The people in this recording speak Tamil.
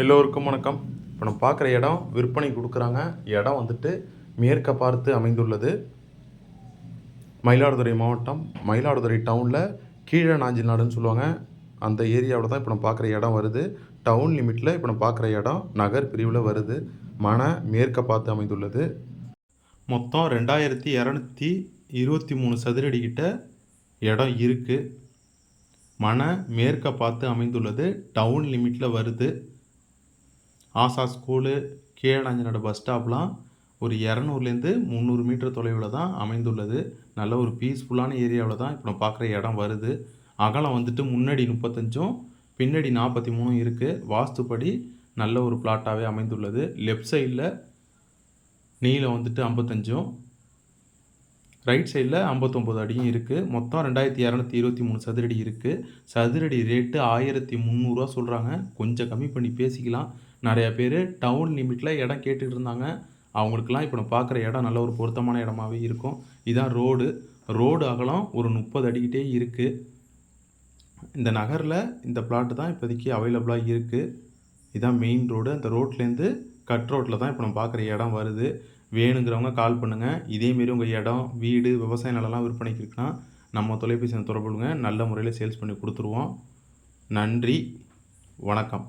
எல்லோருக்கும் வணக்கம். இப்போ நம்ம பார்க்குற இடம் விற்பனை கொடுக்குறாங்க. இடம் வந்துட்டு மேற்க பார்த்து அமைந்துள்ளது. மயிலாடுதுறை மாவட்டம் மயிலாடுதுறை டவுனில் கீழே நாஞ்சில் நாடுன்னு சொல்லுவாங்க. அந்த ஏரியாவில் தான் இப்போ நம்ம பார்க்குற இடம் வருது. டவுன் லிமிட்டில் இப்போ நம்ம பார்க்குற இடம் நகர் பிரிவில் வருது. மன மேற்க பார்த்து அமைந்துள்ளது. மொத்தம் ரெண்டாயிரத்தி இரநூத்தி இருபத்தி மூணு சதுரடி கிட்ட இடம் இருக்குது மன மேற்க பார்த்து அமைந்துள்ளது. டவுன் லிமிட்டில் வருது. ஆசா ஸ்கூலு கீழாஞ்சனோட பஸ் ஸ்டாப்லாம் ஒரு இரநூறுலேருந்து முந்நூறு மீட்டர் தொலைவில் தான் அமைந்துள்ளது. நல்ல ஒரு பீஸ்ஃபுல்லான ஏரியாவில் தான் இப்போ நம்ம பார்க்குற இடம் வருது. அகலம் வந்துட்டு முன்னாடி முப்பத்தஞ்சும் பின்னாடி நாற்பத்தி மூணும் இருக்குது வாஸ்துப்படி நல்ல ஒரு பிளாட்டாகவே அமைந்துள்ளது. லெஃப்ட் சைடில் நீளம் வந்துட்டு ஐம்பத்தஞ்சும் ரைட் சைடில் ஐம்பத்தொம்போது அடியும் இருக்குது மொத்தம் ரெண்டாயிரத்தி இரநூத்தி இருபத்தி மூணு சதுரடி இருக்குது சதுரடி ரேட்டு ஆயிரத்தி முந்நூறுரூவா சொல்கிறாங்க கொஞ்சம் கம்மி பண்ணி பேசிக்கலாம். நிறையா பேர் டவுன் லிமிட்டில் இடம் கேட்டுக்கிட்டு இருந்தாங்க. அவங்களுக்குலாம் இப்போ நம்ம பார்க்குற இடம் நல்ல ஒரு பொருத்தமான இடமாவே இருக்கும். இதான் ரோடு. ரோடு அகலம் ஒரு முப்பது அடிக்கிட்டே இருக்குது இந்த நகரில் இந்த பிளாட்டு தான் இப்போதைக்கு அவைலபிளாக இருக்குது இதான் மெயின் ரோடு அந்த ரோட்லேருந்து கட் ரோட்டில் தான் இப்போ நம்ம பார்க்குற இடம் வருது. வேணுங்கிறவங்க கால் பண்ணுங்கள் இதேமாரி உங்கள் இடம் வீடு விவசாய நிலம்லாம் விற்பனைக்கு இருக்குன்னா நம்ம தொலைபேசியை தொடர்புங்க நல்ல முறையில் சேல்ஸ் பண்ணி கொடுத்துருவோம். நன்றி. வணக்கம்.